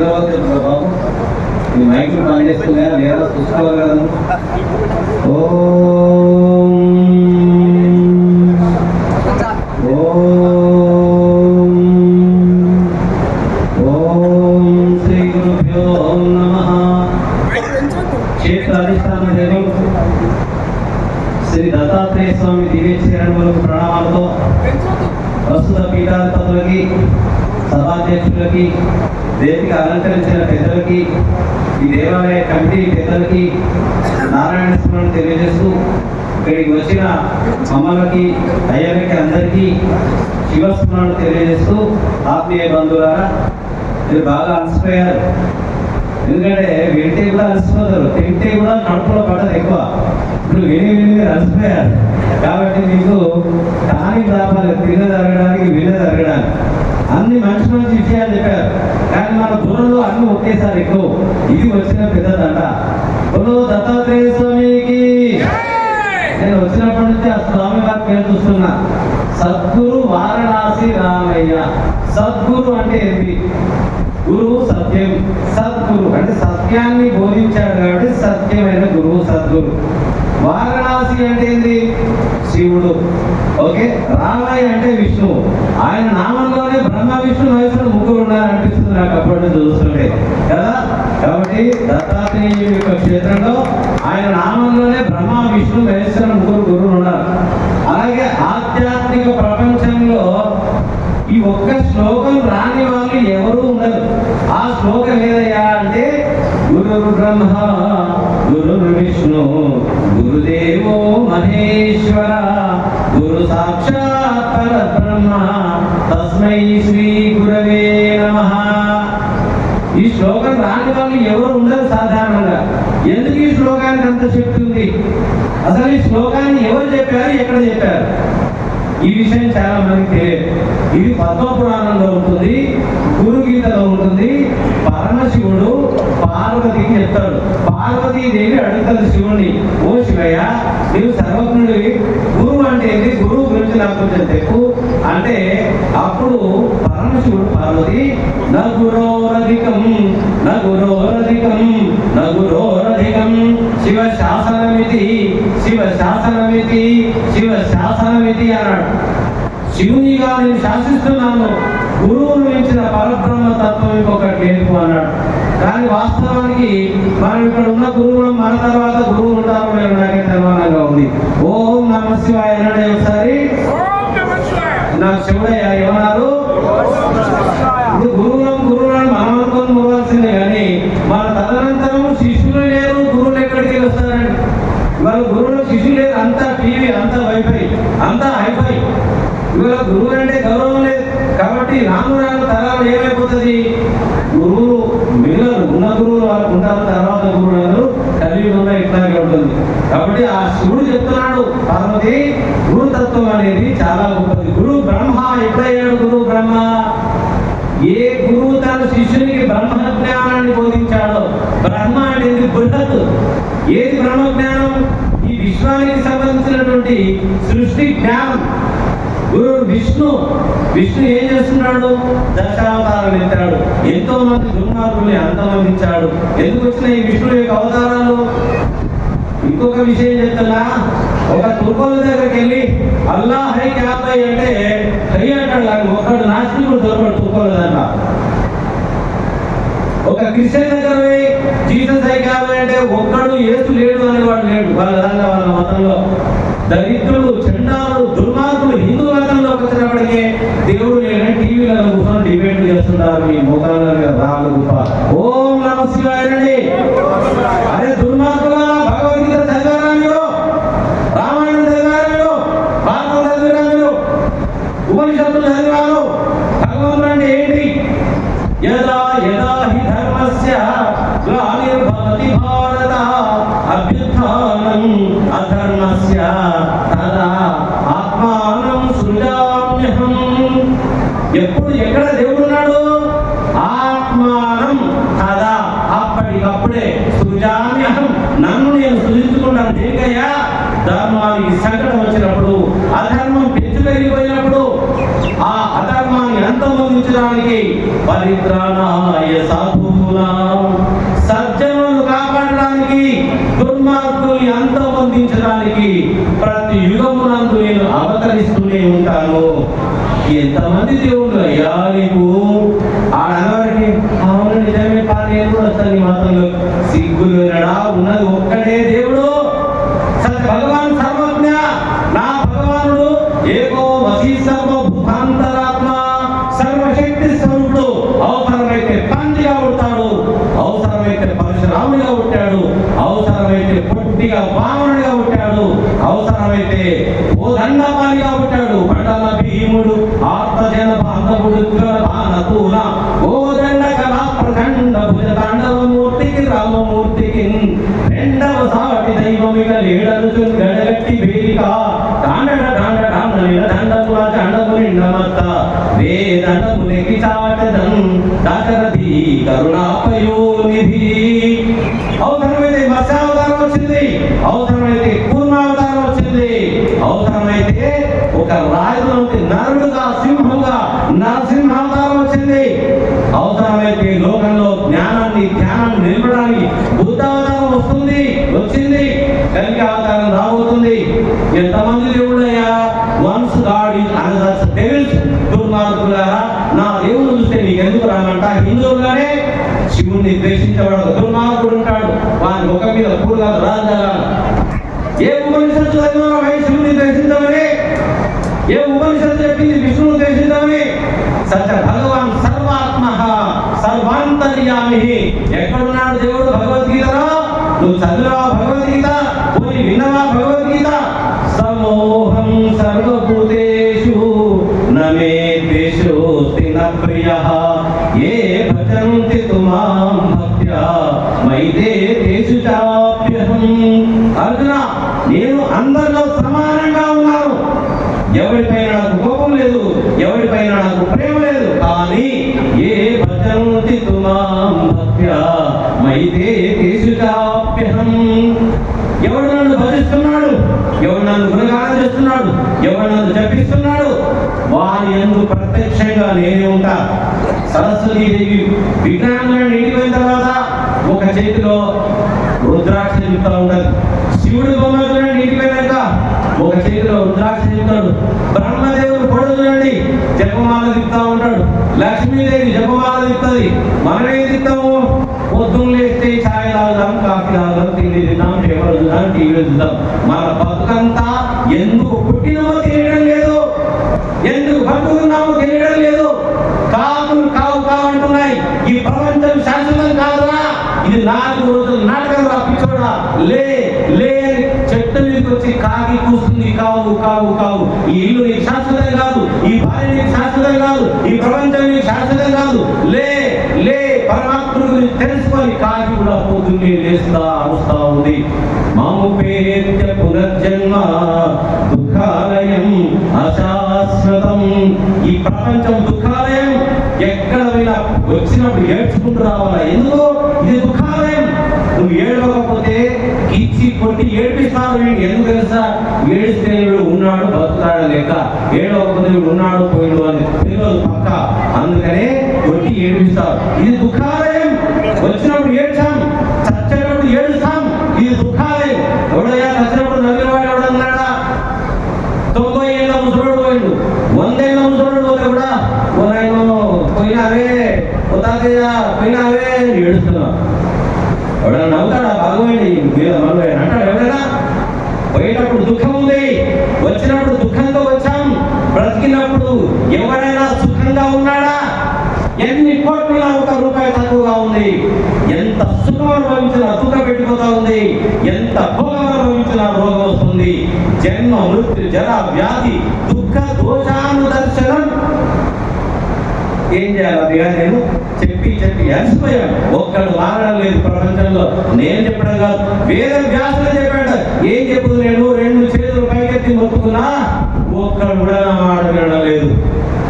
నిద్రపోతే బాబు ఈ మైకులు పనిచేస్తున్నాయా లేదా చూసుకోగలను ఓ. ఓం. ఓం శ్రీ దత్తాత్రేయ స్వామి దివ్య ప్రణామాలతో ప్రస్తుత పీఠాధిపతులకి సభాధ్యక్షులకి దేవికి అలంకరించిన పెద్దలకి ఈ దేవాలయ కమిటీ పెద్దలకి నారాయణ స్మరణ తెలియజేస్తూ ఇక్కడికి వచ్చిన అమ్మలకి అయ్యలకి అందరికీ శివస్మరణ తెలియజేస్తూ ఆత్మీయ బంధువులారా మీరు బాగా అలసిపోయారు. ఎందుకంటే వింటే కూడా అలసిపోతారు తింటే కూడా కడుపులో పడదు ఎక్కువ. ఇప్పుడు విని విని మీరు అలసిపోయారు. కాబట్టి మీకు టానిక్ రావాలి తిన్న జరగడానికి విన్న జరగడానికి అన్ని మంచి మంచి విషయాలు చెప్పారు. కానీ మన బుర్రలో అన్ని ఒకేసారి ఎక్కువ. ఇది వచ్చిన పెద్ద దండ. దత్తాత్రేయ స్వామికి. నేను వచ్చినప్పటి నుంచి ఆ స్వామి వారి పేరు చూస్తున్నా. సద్గురు వారణాసి రామయ్య. సద్గురు అంటే ఏంటి? గురువు సత్యం. సద్గురు అంటే సత్యాన్ని బోధించాడు కాబట్టి సత్యమైన గురువు సద్గురు. వారణాసి అంటే ఏంటి శివుడు ఓకే? రామయ్య అంటే విష్ణువు. ఆయన నామంలోనే బ్రహ్మ విష్ణు మహేశ్వరుడు ముగ్గురు ఉన్నారు అనిపిస్తుంది నాకు అప్పటి నుంచి చూస్తుంటే. కదా? కాబట్టి దత్తాత్రేయుని యొక్క క్షేత్రంలో ఆయన నామంలోనే బ్రహ్మ విష్ణు మహేశ్వరుడు ముగ్గురు గురువులు ఉన్నారు. అలాగే ఆధ్యాత్మిక ప్రపంచంలో ఈ ఒక్క శ్లోకం రాని వాళ్ళు ఎవరు ఉండరు. ఆ శ్లోకం ఏదయ్యా అంటే గురు బ్రహ్మ గురు విష్ణు గురుదేవో మహేశ్వర గురు సాక్షాత్ తస్మై శ్రీ గురవే నమ. ఈ శ్లోకం రాని వాళ్ళు ఎవరు ఉండరు సాధారణంగా. ఎందుకు ఈ శ్లోకానికి అంత శక్తి ఉంది? అసలు ఈ శ్లోకాన్ని ఎవరు చెప్పారు ఎక్కడ చెప్పారు? ఈ విషయం చాలా మందికి తెలియదు. ఇది పద్మపురాణంలో ఉంటుంది గురుగీతలో ఉంటుంది పరమశివుడు పార్వతికి చెప్తాడు. పార్వతీదేవి అడుగుతుంది శివుణ్ణి ఓ శివయ్య నీవు సర్వజ్ఞుడివి. గురువు అంటే ఏంటి గురువు గురించి నాకు కొంచెం చెప్పు. అంటే అప్పుడు పరమశివుడు పార్వతి నగురోరధికం నగురోరధికం నగురోరధికం శివ శాసనమితి శివ శాసనమితి శివ శాసనమితి అన్నాడు. శివునిగా నేను శాసిస్తున్నాను. గురువును మించిన పరబ్రహ్మ తత్వం ఇంకొకటి లేదు అన్నాడు. కానీ వాస్తవానికి మనం ఇక్కడ ఉన్న గురువులు మన తర్వాత గురువు ఉంటారు లేదో నాకే అనుమానంగా ఉంది. ఓం నమ శివాయ అన్నాడు ఒకసారి? నా శివుడయ్య ఏమన్నారు? ఇది గురువులం గురువులను మనం అనుకొని పోవాల్సిందే కానీ మన తదనంతరం శిష్యులు లేరు గురువులు ఎక్కడికి వెళ్ళి వస్తారండి? ఇవాళ గురువులు శిష్యులు లేరు అంతా టీవీ అంతా వైఫై అంతా హైఫై. ఇవాళ గురువులు అంటే గౌరవం లేదు. కాబట్టి రాను రాను తరాలు ఏమైపోతుంది? గురువులు మిగలరు ఉన్న గురువులు వాళ్ళకు ఉంటారు. తర్వాత గురువులు కలియుగంలో ఇట్లాగే ఉంటుంది. కాబట్టి ఆ శివుడు చెప్తున్నాడు పార్వతి గురుతత్వం అనేది చాలా గొప్పది. గురు బ్రహ్మ ఎప్పుడయ్యాడు గురువు బ్రహ్మ? ఏ గురువు తన శిష్యునికి బ్రహ్మ జ్ఞానాన్ని బోధించాడో? బ్రహ్మ అనేది బృహత్ ఏది బ్రహ్మ జ్ఞానం ఈ విశ్వానికి సంబంధించినటువంటి సృష్టి జ్ఞానం. గురు విష్ణు విష్ణు ఏం చేస్తున్నాడు? దశావతారం ఎత్తాడు. ఎంతో మంది దుర్మార్గుల్ని అంతమందించాడు. ఎందుకు వచ్చిన ఈ విష్ణు యొక్క అవతారాలు? ఇంకొక విషయం చెప్తున్నా. ఒక తుర్కోల దగ్గరికి వెళ్ళి అల్లా హై క్యాబై అంటే హై అంటాడు కానీ ఒకడు నాస్తికుడు దొరకడు తుర్కోల దగ్గర. ఒక క్రిస్టియన్ దగ్గర పోయి జీసస్ హై క్యాబై అంటే ఒక్కడు ఏసు లేడు అనేవాడు లేడు. వాళ్ళ దాంట్లో వాళ్ళ మతంలో దరిద్రులు చండాలు దుర్మార్గులు హిందూ మతంలో వచ్చినప్పటికే దేవుడు లేడని టీవీలలో కూర్చొని డిబేట్ చేస్తున్నారు. మీ మోకాళ్ళ రాళ్ళు గొప్ప ఓం నమ శివాయనండి ఈ సంకటం వచ్చినప్పుడు అధర్మం పెంచు పెరిగిపోయినప్పుడు ఆ అధర్మాన్ని అంతం అంతమొందించడానికి పరిత్రాణాయ సాధువులా. సజ్జనులను కాపాడడానికి దుర్మార్గుల్ని అంతమొందించడానికి ప్రతి యుగమునందు నేను అవతరిస్తూనే ఉంటాను. ఎంతమంది దేవుళ్ళు అయ్యా నీకు? ఆడవారికి అవును నిజమే పా నేను కూడా వస్తాను సిగ్గులు ఉన్నది ఒక్కడే దేవుడు. వ్యక్తిగా వామనుడిగా పుట్టాడు. అవసరమైతే ఓ పుట్టాడు. ఉంటాడు భీముడు ఆత్మ బాంధవుడు బాణతూల ఓ దండ కళా ప్రచండ భుజ తాండవ మూర్తికి రామమూర్తికి. రెండవ సాటి దైవమిక లేడను గడగట్టి వేదిక తాండడ తాండ తాండలిన దండముల దండము నిండమత్త వేదండము నెగి చాటదం దాశరథి కరుణాపయోనిధి. అవసరమైతే మత్స్యావతారం అవసరమైతే పూర్ణావతారం వచ్చింది. అవసరమైతే ఒక రాజులోకి నరుడుగా సింహంగా నరసింహావతారం వచ్చింది. అవసరమైతే లోకంలో జ్ఞానాన్ని ధ్యానాన్ని నిలపడానికి బుద్ధావతారం వస్తుంది వచ్చింది. కలిగి అవతారం రాబోతుంది. ఎంతమంది దేవుడయ్యా one's god is another's devils దుర్మార్గులారా నా దేవుడు చూస్తే నీకు ఎందుకు రానంట? హిందువులుగానే శివుణ్ణి ద్వేషించేవాడు దుర్మార్గుడు ఉంటాడు. వాని ముఖం మీద పూర్గా రాజాలను ఏ ఉపనిషత్తు చదివినా మహేశ్వరుని దర్శించమని ఏ ఉపనిషత్తు చెప్పింది విష్ణువు దర్శించమని సత్య భగవాన్ సర్వాత్మ సర్వాంతర్యామి ఎక్కడున్నాడు దేవుడు భగవద్గీతలో? నువ్వు చదివా భగవద్గీత? పోయి విన్నవా భగవద్గీత? సమోహం సర్వభూతేషు నమే ద్వేషోస్తి న ప్రియ ఏ భజంతి తుమాం భక్త్యా మైదే దేశు చాప్యహం. అర్జున నేను అందరిలో సమానంగా ఉన్నాను. ఎవరిపైన నాకు కోపం లేదు ఎవరిపైన నాకు ప్రేమ లేదు కానీ ఏ భజంతి తుమాం భక్త్యా మైదే తేషు ఎవడు నన్ను భజిస్తున్నాడు ఎవడు నన్ను గుణగానం చేస్తున్నాడు? ఎవడు నన్ను జపిస్తున్నాడు? వారి ఎందు ప్రత్యక్షంగా నేనే ఉంటా. సరస్వతి దేవి విజ్ఞానంలో నిండిపోయిన తర్వాత ఒక చేతిలో రుద్రాక్ష చెప్తా ఉండదు శివుడు బొమ్మలతో నిండిపోయినాక ఒక చేతిలో రుద్రాక్ష చెప్తాడు. బ్రహ్మదేవుడు పొడుగు చూడండి జపమాల తిప్పుతా ఉంటాడు. లక్ష్మీదేవి జపమాల తిప్పుతుంది. మనమేం తిప్పుతాము? పొద్దున్న లేస్తే ఛాయ్ తాగుదాం కాఫీ తాగుదాం తిండి తిందాం పేపర్ చూద్దాం టీవీ చూద్దాం. మన బతుకంతా ఎందుకు పుట్టినమో తెలియడం లేదు. ఎందుకు బతుకున్నామో తెలియడం లేదు. కాపులు కావు కావంటున్నాయి ఈ ప్రపంచం శాశ్వతం కాదురా. ఇది నాలుగు రోజులు నాటకం రా పిచ్చోడా. లే వచ్చి కాగి కూస్తుంది. కావు కావు కావు. ఈ ఇల్లు నీకు శాశ్వతం కాదు. ఈ భార్య నీకు శాశ్వతం కాదు. ఈ ప్రపంచం నీకు శాశ్వతం కాదు. లే లే పరమాత్మ గురించి తెలుసుకొని కాగి కూడా పోతుంది లేస్తా అరుస్తా ఉంది. మాముపేత్య పునర్జన్మ దుఃఖాలయం అశాశ్వతం. ఈ ప్రపంచం దుఃఖాలయం. ఎక్కడ పోయినా వచ్చినప్పుడు ఏడ్చుకుంటూ రావాలా? ఎందుకు ఇది దుఃఖాలయం. నువ్వు ఏడవకపోతే ఇచ్చి కొట్టి ఏడిపిస్తాను వీడు ఎందుకు తెలుసా? ఏడిస్తే వీడు ఉన్నాడు బతుకుతాడు లేక ఏడవకపోతే వీడు ఉన్నాడు పోయిడు అని తెలియదు పక్క. అందుకనే కొట్టి ఏడిపిస్తారు ఇది దుఃఖాలయం. వచ్చినప్పుడు ఏడ్చాం. చచ్చేటప్పుడు ఏడుస్తాం. ఇది దుఃఖాలయం. ఎవడయ్యా చచ్చినప్పుడు నవ్వేవాడు ఎవడన్నాడా? తొంభై ఏళ్ళ ముసలోడు పోయిండు. వందేళ్ళ ముసలోడు పోతే కూడా ఓ నాయనో పోయినావే ఓ పోయినావే. ఎవడన్నా నవ్వుతాడా భాగమైంది మీద మనలో అంటాడు ఎవరైనా? పోయేటప్పుడు దుఃఖం ఉంది. వచ్చినప్పుడు దుఃఖంతో వచ్చాం. బ్రతికినప్పుడు ఎవరైనా సుఖంగా ఉన్నాడా? ఎన్ని కోట్ల ఒక రూపాయి తక్కువగా ఉంది. ఎంత సుఖం అనుభవించిన దుఃఖ పెట్టుకోతా ఉంది. ఎంత భోగం అనుభవించిన రోగం వస్తుంది. జన్మ మృత్యు జర వ్యాధి దుఃఖ దోషానుదర్శనం ఏం చేయాలి నేను చెప్పి చెప్పి అలసిపోయాను. ఒక్కడు మారడం లేదు ప్రపంచంలో. నేను చెప్పడం కాదు వేద వ్యాసులు చెప్పాడు. ఏం చెప్పదు నేను? రెండు చేతులు పైకెత్తి మొక్కుతున్నా. ఒక్కడు కూడా నా మాట వినడం లేదు.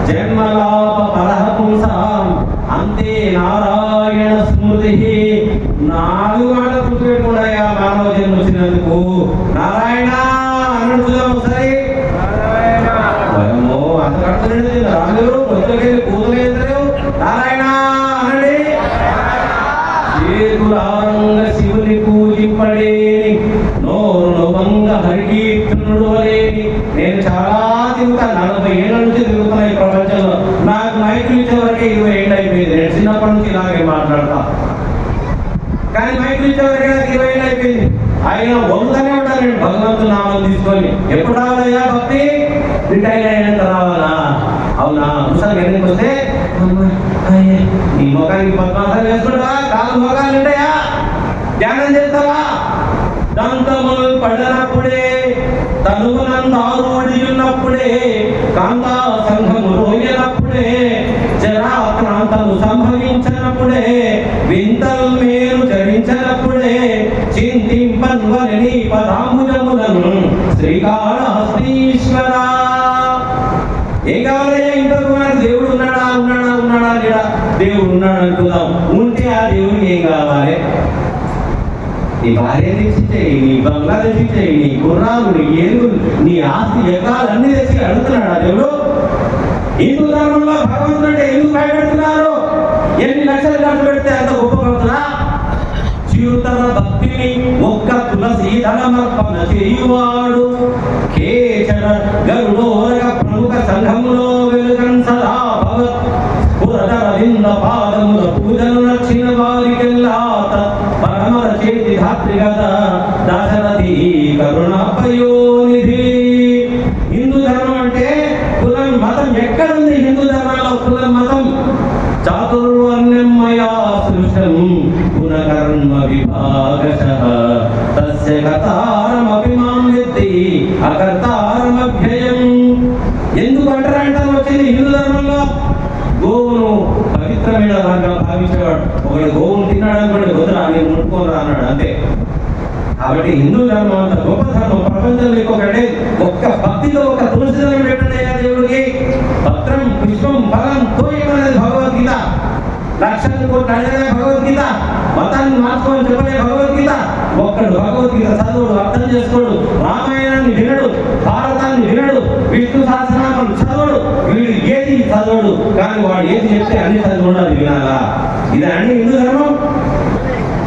జన్మలాప పరహ పుంసాం అంతే నారాయణ స్మృతి. నాలుగు మాటలు గుర్తుపెట్టుకున్నాయా మానవ జన్మ వచ్చినందుకు. నారాయణ అన్నట్టు చూద్దాం ఒకసారి భయమో అంత కడుతున్నాడు రాజుగారు పొద్దుకెళ్ళి కూతురు నోరు వంగ హరికీర్తనుడు వలేని నేను చాలా తిరుగుతా నలభై ఏళ్ళ నుంచి తిరుగుతున్నా ఈ ప్రపంచంలో నాకు మైకులు ఇచ్చే వరకే ఇరవై ఏళ్ళు అయిపోయింది నేను చిన్నప్పటి నుంచి ఇలాగే మాట్లాడతా కానీ మైకులు ఇచ్చే వరకే నాకు ఇరవై ఏళ్ళు అయిపోయింది ఆయన వంగుతూనే ఉంటాను నేను భగవంతుని నామం తీసుకొని ఎప్పుడు రావాలయ్యా భక్తి? రిటైర్ అయినంత రావాలా? అవునా? ఒకసారి ఎందుకు వస్తే? నీ ముఖానికి పద్మాసనం వేసుకుంటావా? కాలు ముఖాలు ఉంటాయా? ధ్యానం చేస్తావా? దంతములు పడనప్పుడే తనువునందారోడి ఉన్నప్పుడే కాంతా సంఘము రోయనప్పుడే జరాక్రాంతము సంభవించినప్పుడే వింతలు మేలు చరించినప్పుడే చింతింపన్వని పదాంబుజములను శ్రీకాళహస్తీశ్వర. ఏం కావాలయ్యా ఇంతకు మనకు దేవుడు ఉన్నాడా ఉన్నాడా ఉన్నాడా లేడా? దేవుడు ఉన్నాడు అనుకుందాం. ఉంటే ఆ దేవుడికి ఏం కావాలి? నీ భార్య తెచ్చిచ్చేయి నీ బంగ్లా తెచ్చిచ్చేయి నీ గుర్రాలు నీ ఏనుగులు నీ ఆస్తి ఎకాలు తెచ్చి అడుగుతున్నాడు ఆ దేవుడు? హిందూ ధర్మంలో భగవంతుడు అంటే ఎందుకు భయపెడుతున్నారు? ఎన్ని లక్షలు ఖర్చు పెడితే అంత గొప్ప పడుతున్నా భక్తిని ఒక్క తులసి ధనమర్పణ చేయువాడు. కేచర గరుడోరగ ప్రముఖ సంఘములో వెలుగం సదా భవత్. పురధర వింద పాదముల పూజలు నచ్చిన వారికెల్లా పరమర చేతి ధాత్రి గదా దశరథి కరుణాపయోనిధి హిందూ ధర్మం అంటే కులం మతం ఎక్కడుంది హిందూ ధర్మంలో కులం మతం చాతుర్వర్ణం మయా సృష్టం గుణకర్మ విభాగశః తస్య మాం విద్ధి అకర్తారమభ్యయం ఎందుకు అంటారంటారు వచ్చింది హిందూ ధర్మంలో? గోవును పవిత్రమైన దాంట్లో భావించేవాడు. ఒకడు గోవును తిన్నాడు అనుకోండి నేను ముట్టుకోరా అన్నాడు అంతే. కాబట్టి హిందూ ధర్మం అంత గొప్ప ధర్మం ప్రపంచంలో ఇంకొకటి ఒక్క భక్తితో ఒక తులసి దళం పెట్టండి దేవుడికి. పత్రం పుష్పం ఫలం తోయమనేది భగవద్గీత. లక్షలు కోట్లు అడగలే భగవద్గీత. మతాన్ని మార్చుకోమని చెప్పలే భగవద్గీత. ఒక్కడు భగవద్గీత చదువుడు అర్థం చేసుకోడు రామాయణాన్ని వినడు భారతాన్ని వినడు విష్ణు సహస్రనామాలు చదవడు వీడు ఏది చదవడు కానీ వాడు ఏది చెప్తే అన్ని చదువుడు ఉండాలి వినాలా? ఇది అన్ని హిందూ ధర్మం.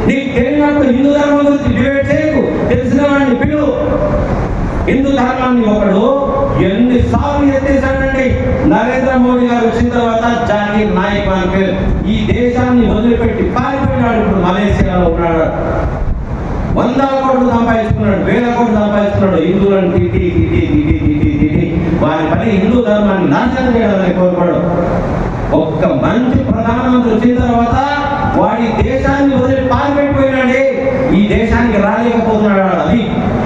నీకు తెలియనప్పుడు హిందూ ధర్మం గురించి డిబేట్ చేయకు తెలిసిన వాడిని పిలు హిందూ ధర్మాన్ని ఒకడు ఎన్నిసార్లు ఎత్తేసాడండి నరేంద్ర మోడీ గారు వచ్చిన తర్వాత జాకీర్ నాయక్ అని పేరు. ఈ దేశాన్ని వదిలిపెట్టి పారిపోయినాడు ఇప్పుడు మలేషియాలో ఉన్నాడు. సంపాదిస్తున్నాడు సంపాదించుకున్నాడు వేల కోట్లు సంపాదిస్తున్నాడు. హిందువులను తిట్టి తిట్టి తిట్టి తిట్టి తిట్టి వారి పని హిందూ ధర్మాన్ని నాశనం చేయాలని కోరుకోడు. ఒక్క మంచి ప్రధానమంత్రి వచ్చిన తర్వాత వాడి దేశాన్ని వదిలి పారిపెట్టిపోయినాడే ఈ దేశానికి రాలేకపోతున్నాడు అది.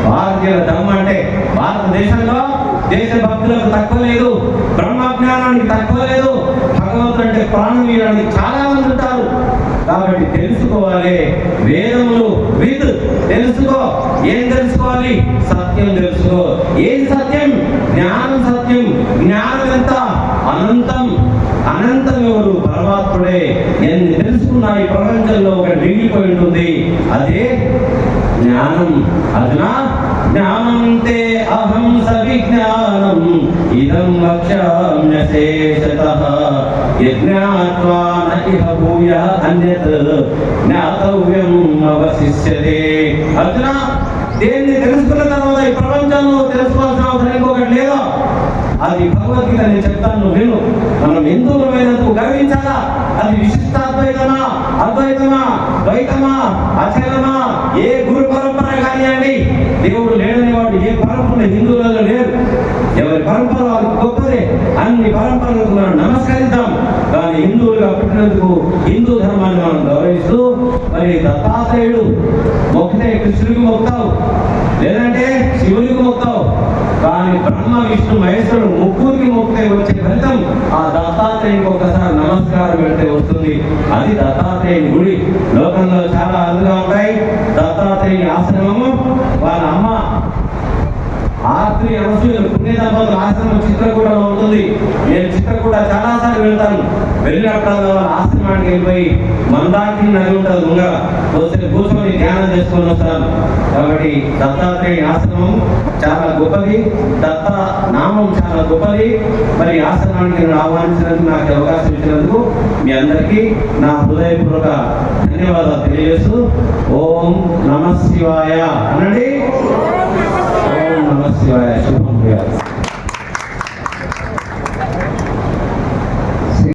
భారతీయుల ధర్మం అంటే భారతదేశంలో దేశ భక్తులకు తక్కువ లేదు బ్రహ్మజ్ఞానానికి తక్కువ లేదు భగవంతుడు అంటే ప్రాణం ఇవ్వడానికి చాలా మంది ఉంటారు. కాబట్టి తెలుసుకోవాలి వేదములు విత్ తెలుసుకో ఏం తెలుసుకోవాలి? సత్యం తెలుసుకో. ఏం సత్యం? జ్ఞానం సత్యం. జ్ఞానం ఎంత? అనంతం. అనంతం ఎవరు? పరమాత్ముడే. ఎన్ని తెలుసుకున్నా ఈ ప్రపంచంలో ఒక మిగిలిపోయి ఉంటుంది. అదే జ్ఞానం. అదునా జ్ఞానంతే అహం సవిజ్ఞానం. ఇదం వక్ష్యామ్యశేషతః యజ్ఞాత్వా నహ భూయ అన్యత్. జ్ఞాతవ్య అవశిష్యతే అర్జున దేన్ని తెలుసుకున్న తర్వాత ఈ ప్రపంచంలో తెలుసుకోవాల్సిన అవసరం ఇంకొకటి లేదా? అది భగవద్గీత నేను చెప్తాను నువ్వు విను. మనం హిందువులమైనందుకు గర్వించాలా? అది విశిష్టాద్వైతమా? అద్వైతమా? ద్వైతమా? అచలమా? ఏ గురు పరంపర కానివ్వండి. దేవుడు లేడని వాడు ఏ పరంపర హిందువులలో లేరు ఎవరి పరంపర వారు గొప్పదే. అన్ని పరంపరలకు మనం నమస్కరిద్దాం. కానీ హిందువులుగా పుట్టినందుకు హిందూ ధర్మాన్ని మనం గౌరవిస్తూ మరి దత్తాత్రేయుడు మొక్కితే కృష్ణుడికి మొక్తావు లేదంటే శివునికి మొక్తావు కానీ బ్రహ్మ విష్ణు మహేశ్వరుడు ముగ్గురికి మొక్కితే వచ్చే ఫలితం ఆ దత్తాత్రేయునికి ఒకసారి నమస్కారం పెడితే వస్తుంది. అది దత్తాత్రేయుని గుడి. లోకంలో చాలా అందుగా ఉంటాయి. దత్తాత్రేయుని ఆశ్రమము వాళ్ళ అమ్మ ఆర్తి అనసూయ పుణ్యదంపతుల ఆశ్రమం చిత్రకూడలో ఉంటుంది. నేను చిత్రకూడ చాలా సార్లు వెళ్తాను. వెళ్ళినప్పుడు వాళ్ళ వెళ్ళిపోయి మందాకి నది ఉంటుంది ముంగ కూర్చొని ధ్యానం చేసుకొని వస్తాను కాబట్టి దత్తాత్రేయ ఆశ్రమం చాలా గొప్పది. దత్త నామం చాలా గొప్పది. మరి ఆశ్రమానికి నేను ఆహ్వానించినందుకు నాకు అవకాశం ఇచ్చినందుకు మీ అందరికీ నా హృదయపూర్వక ధన్యవాదాలు తెలియజేస్తూ ఓం నమ శివాయ. అనండి. ఓం నమ శివాయ. శుభం